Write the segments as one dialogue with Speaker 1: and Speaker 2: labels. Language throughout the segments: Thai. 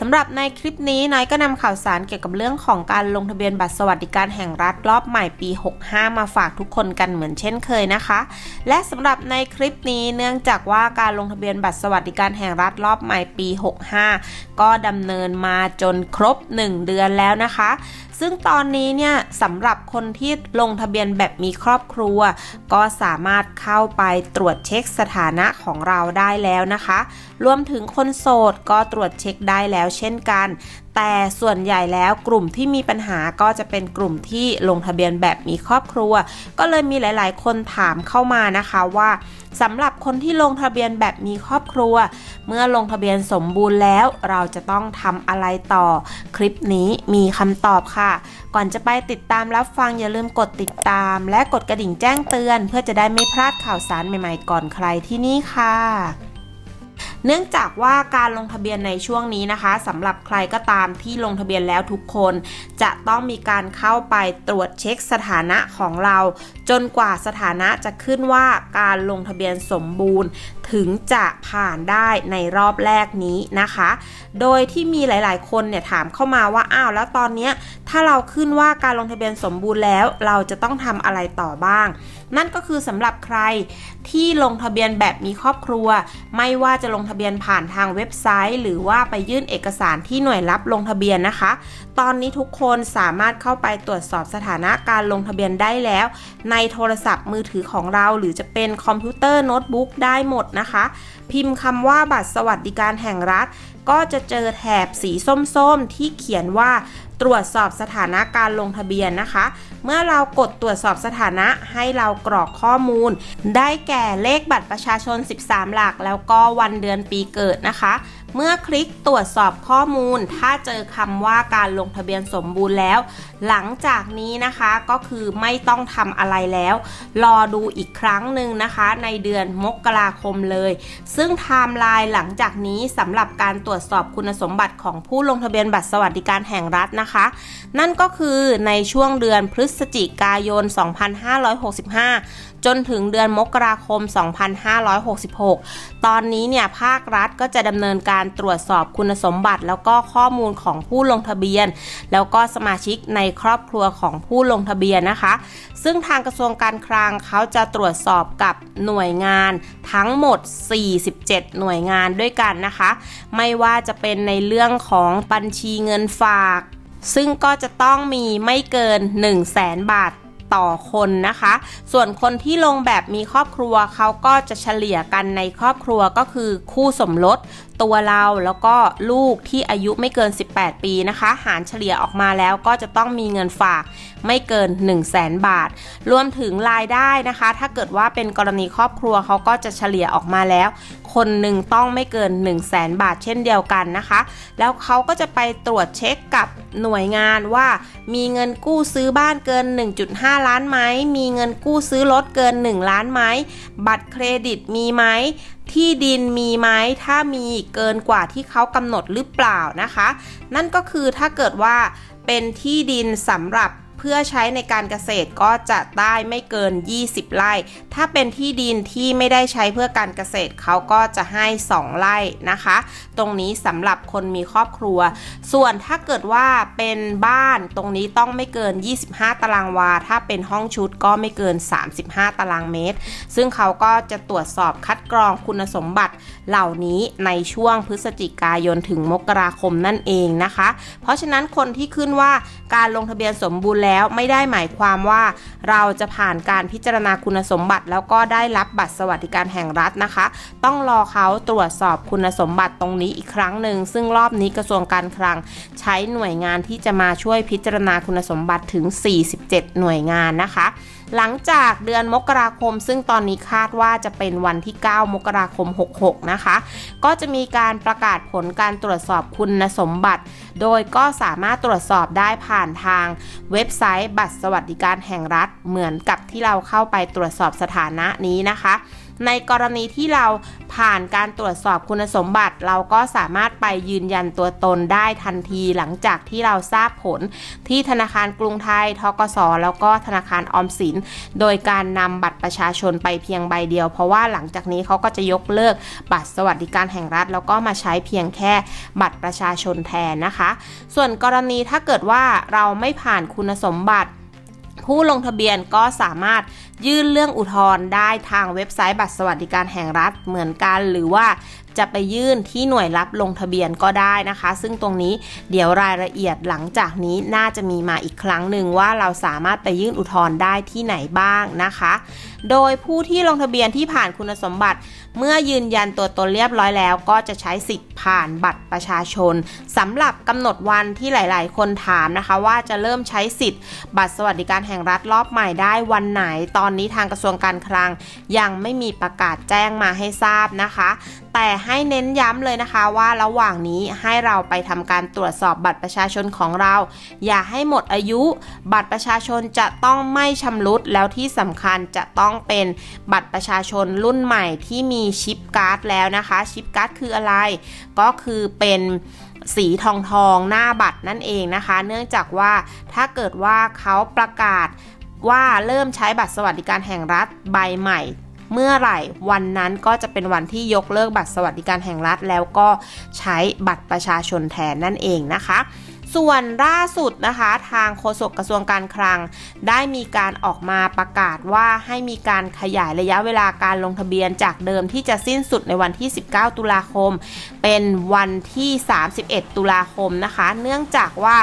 Speaker 1: สำหรับในคลิปนี้น้อยก็นำข่าวสารเกี่ยวกับเรื่องของการลงทะเบียนบัตรสวัสดิการแห่งรัฐรอบใหม่ปี 65 มาฝากทุกคนกันเหมือนเช่นเคยนะคะ และสำหรับในคลิปนี้เนื่องจากว่าการลงทะเบียนบัตรสวัสดิการแห่งรัฐรอบใหม่ปี 65 ก็ดำเนินมาจนครบ 1 เดือนแล้วนะคะ ซึ่งตอนนี้เนี่ยสำหรับคนที่ลงทะเบียนแบบมีครอบครัว ก็สามารถเข้าไปตรวจเช็คสถานะของเราได้แล้วนะคะ รวมถึงคนโสดก็ตรวจเช็คได้แล้วเช่นกัน แต่ส่วนใหญ่แล้วกลุ่มที่มีปัญหาก็จะเป็นกลุ่มที่ลงทะเบียนแบบมีครอบครัว ก็เลยมีหลาย ๆ คนถามเข้ามานะคะว่าสำหรับคนที่ลงทะเบียนแบบมีครอบครัว เมื่อลงทะเบียนสมบูรณ์แล้ว เราจะต้องทำอะไรต่อ คลิปนี้มีคำตอบค่ะ ก่อนจะไปติดตามรับฟังอย่าลืมกดติดตาม และกดกระดิ่งแจ้งเตือน เพื่อจะได้ไม่พลาดข่าวสารใหม่ ๆ ก่อนใครที่นี่ค่ะ เนื่องจากว่าการลงทะเบียนในช่วงนี้นะคะสำหรับใครก็ตามที่ลงทะเบียนแล้วทุกคน จะต้องมีการเข้าไปตรวจเช็คสถานะของเรา จนกว่าสถานะจะขึ้นว่าการลงทะเบียนสมบูรณ์ ถึงจะผ่านได้ในรอบแรกนี้นะคะ โดยที่มีหลาย ๆ คนเนี่ยถามเข้ามาว่าอ้าวแล้วตอนนี้ถ้าเราขึ้นว่าการลงทะเบียนสมบูรณ์แล้วเราจะต้องทำอะไรต่อบ้าง นั่นก็คือสำหรับใครที่ลงทะเบียนแบบมีครอบครัว ไม่ว่าจะลงทะเบียนผ่านทางเว็บไซต์ หรือว่าไปยื่นเอกสารที่หน่วยรับลงทะเบียนนะคะ ตอนนี้ทุกคนสามารถเข้าไปตรวจสอบสถานะการลงทะเบียนได้แล้ว ในโทรศัพท์มือถือของเรา หรือจะเป็นคอมพิวเตอร์โน้ตบุ๊กได้หมดนะคะ พิมพ์คำว่าบัตรสวัสดิการแห่งรัฐ ก็จะเจอแถบสีส้มๆ ที่เขียนว่า ตรวจสอบสถานะการลงทะเบียนนะคะ เมื่อเรากดตรวจสอบสถานะให้เรากรอกข้อมูล ได้แก่เลขบัตรประชาชน 13 หลัก แล้วก็วันเดือนปีเกิดนะคะ เมื่อคลิกตรวจสอบข้อมูล ถ้าเจอคำว่าการลงทะเบียนสมบูรณ์แล้ว หลังจากนี้นะคะก็คือไม่ต้องทำอะไรแล้ว รอดูอีกครั้งหนึ่งนะคะ ในเดือนมกราคมเลย ซึ่งไทม์ไลน์หลังจากนี้สำหรับการตรวจสอบคุณสมบัติของผู้ลงทะเบียนบัตรสวัสดิการแห่งรัฐนะคะ นั่นก็คือในช่วงเดือนพฤศจิกายน 2565จนถึงเดือนมกราคม 2566 ตอนนี้เนี่ยภาครัฐก็จะดำเนินการตรวจสอบคุณสมบัติ แล้วก็ข้อมูลของผู้ลงทะเบียน แล้วก็สมาชิกในครอบครัวของผู้ลงทะเบียนนะคะ ซึ่งทางกระทรวงการคลังเขาจะตรวจสอบกับหน่วยงานทั้งหมด 47 หน่วยงานด้วยกันนะคะ ไม่ว่าจะเป็นในเรื่องของบัญชีเงินฝาก ซึ่งก็จะต้องมีไม่เกิน 1 0 0 0 0แสนบาทต่อคนนะคะ ส่วนคนที่ลงแบบมีครอบครัวเขาก็จะเฉลี่ยกันในครอบครัวก็คือคู่สมรสตัวเราแล้วก็ลูกที่อายุไม่เกิน 18 ปีนะคะ หารเฉลี่ยออกมาแล้วก็จะต้องมีเงินฝากไม่เกิน 1 0 0 0 0แสนบาท รวมถึงรายได้นะคะ ถ้าเกิดว่าเป็นกรณีครอบครัวเขาก็จะเฉลี่ยออกมาแล้ว คนหนึ่งต้องไม่เกิน 1 0 0 0 0แสนบาทเช่นเดียวกันนะคะ แล้วเขาก็จะไปตรวจเช็คกับหน่วยงานว่า มีเงินกู้ซื้อบ้านเกิน 1.5 ล้านไหมมีเงินกู้ซื้อรถเกิน 1 ล้านไหมบัตรเครดิตมีไหม ที่ดินมีไหมถ้ามีเกินกว่าที่เขากำหนดหรือเปล่านะคะ นั่นก็คือถ้าเกิดว่าเป็นที่ดินสำหรับ พื่อใช้ในการเกษตรก็จะได้ไม่เกิน 20 ไร่ ถ้าเป็นที่ดินที่ไม่ได้ใช้เพื่อการเกษตรเขาก็จะให้ 2 ไร่นะคะ ตรงนี้สำหรับคนมีครอบครัว ส่วนถ้าเกิดว่าเป็นบ้านตรงนี้ต้องไม่เกิน 25 ตารางวา ถ้าเป็นห้องชุดก็ไม่เกิน 35 ตารางเมตร ซึ่งเขาก็จะตรวจสอบคัดกรองคุณสมบัติเหล่านี้ในช่วงพฤศจิกายนถึงมกราคมนั่นเองนะคะ เพราะฉะนั้นคนที่ขึ้นว่าการลงทะเบียนสมบูรณ์แล้วไม่ได้หมายความว่าเราจะผ่านการพิจารณาคุณสมบัติ แล้วก็ได้รับบัตรสวัสดิการแห่งรัฐนะคะ ต้องรอเขาตรวจสอบคุณสมบัติตรงนี้อีกครั้งหนึ่งซึ่งรอบนี้กระทรวงการคลัง ใช้หน่วยงานที่จะมาช่วยพิจารณาคุณสมบัติถึง 47 หน่วยงานนะคะหลังจากเดือนมกราคม ซึ่งตอนนี้คาดว่าจะเป็นวันที่ 9 มกราคม 66 นะคะ ก็จะมีการประกาศผลการตรวจสอบคุณสมบัติ โดยก็สามารถตรวจสอบได้ผ่านทางเว็บไซต์บัตรสวัสดิการแห่งรัฐเหมือนกับที่เราเข้าไปตรวจสอบสถานะนี้นะคะในกรณีที่เราผ่านการตรวจสอบคุณสมบัติ เราก็สามารถไปยืนยันตัวตนได้ทันทีหลังจากที่เราทราบผลที่ธนาคารกรุงไทยทกสแล้วก็ธนาคารออมสิน โดยการนำบัตรประชาชนไปเพียงใบเดียว เพราะว่าหลังจากนี้เขาก็จะยกเลิกบัตรสวัสดิการแห่งรัฐ แล้วก็มาใช้เพียงแค่บัตรประชาชนแทนนะคะ ส่วนกรณีถ้าเกิดว่าเราไม่ผ่านคุณสมบัติผู้ลงทะเบียนก็สามารถยื่นเรื่องอุทธรณ์ได้ทางเว็บไซต์บัตรสวัสดิการแห่งรัฐเหมือนกัน หรือว่าจะไปยื่นที่หน่วยรับลงทะเบียนก็ได้นะคะ ซึ่งตรงนี้เดี๋ยวรายละเอียดหลังจากนี้น่าจะมีมาอีกครั้งหนึ่งว่าเราสามารถไปยื่นอุทธรณ์ได้ที่ไหนบ้างนะคะ โดยผู้ที่ลงทะเบียนที่ผ่านคุณสมบัติ เมื่อยืนยันตัวตนเรียบร้อยแล้ว ก็จะใช้สิทธิ์ผ่านบัตรประชาชนสำหรับกำหนดวันที่หลาย ๆ คนถามนะคะ ว่าจะเริ่มใช้สิทธิ์ บัตรสวัสดิการแห่งรัฐรอบใหม่ได้วันไหนตอนนี้ทางกระทรวงการคลัง ยังไม่มีประกาศแจ้งมาให้ทราบนะคะ แต่ให้เน้นย้ำเลยนะคะว่าระหว่างนี้ให้เราไปทำการตรวจสอบบัตรประชาชนของเรา อย่าให้หมดอายุ บัตรประชาชนจะต้องไม่ชำรุดแล้วที่สำคัญจะต้องเป็นบัตรประชาชนรุ่นใหม่ที่มีชิปการ์ดแล้วนะคะชิปการ์ดคืออะไร ก็คือเป็นสีทองทองหน้าบัตรนั่นเองนะคะ เนื่องจากว่าถ้าเกิดว่าเขาประกาศ ว่าเริ่มใช้บัตรสวัสดิการแห่งรัฐใบใหม่ เมื่อไหร่วันนั้นก็จะเป็นวันที่ยกเลิกบัตรสวัสดิการแห่งรัฐ แล้วก็ใช้บัตรประชาชนแทนนั่นเองนะคะ ส่วนล่าสุดนะคะทางโฆษกกระทรวงการคลัง ได้มีการออกมาประกาศว่าให้มีการขยายระยะเวลาการลงทะเบียนจากเดิมที่จะสิ้นสุดในวันที่ 19 ตุลาคม เป็นวันที่ 31 ตุลาคมนะคะ เนื่องจากว่า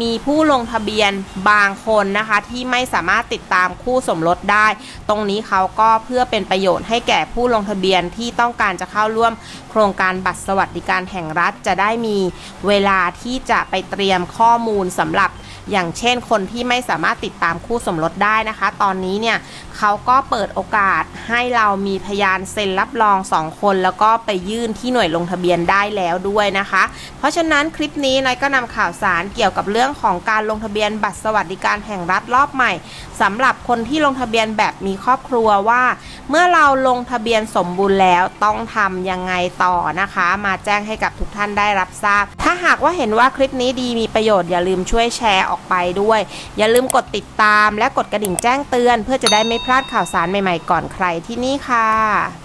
Speaker 1: มีผู้ลงทะเบียนบางคนนะคะที่ไม่สามารถติดตามคู่สมรสได้ ตรงนี้เขาก็เพื่อเป็นประโยชน์ให้แก่ผู้ลงทะเบียนที่ต้องการจะเข้าร่วมโครงการบัตรสวัสดิการแห่งรัฐจะได้มีเวลาที่จะไปเตรียมียมข้อมูลสำหรับ อย่างเช่นคนที่ไม่สามารถติดตามคู่สมรสได้นะคะ ตอนนี้เนี่ยเขาก็เปิดโอกาสให้เรามีพยานเซ็นรับรอง2คน แล้วก็ไปยื่นที่หน่วยลงทะเบียนได้แล้วด้วยนะคะ เพราะฉะนั้นคลิปนี้นายก็นำข่าวสารเกี่ยวกับเรื่องของการลงทะเบียนบัตรสวัสดิการแห่งรัฐรอบใหม่สำหรับคนที่ลงทะเบียนแบบมีครอบครัวว่า เมื่อเราลงทะเบียนสมบูรณ์แล้วต้องทำยังไงต่อนะคะ มาแจ้งให้กับทุกท่านได้รับทราบ ถ้าหากว่าเห็นว่าคลิปนี้ดีมีประโยชน์อย่าลืมช่วยแชร์ออกไปด้วย อย่าลืมกดติดตามและกดกระดิ่งแจ้งเตือน เพื่อจะได้ไม่พลาดข่าวสารใหม่ๆก่อนใครที่นี่ค่ะ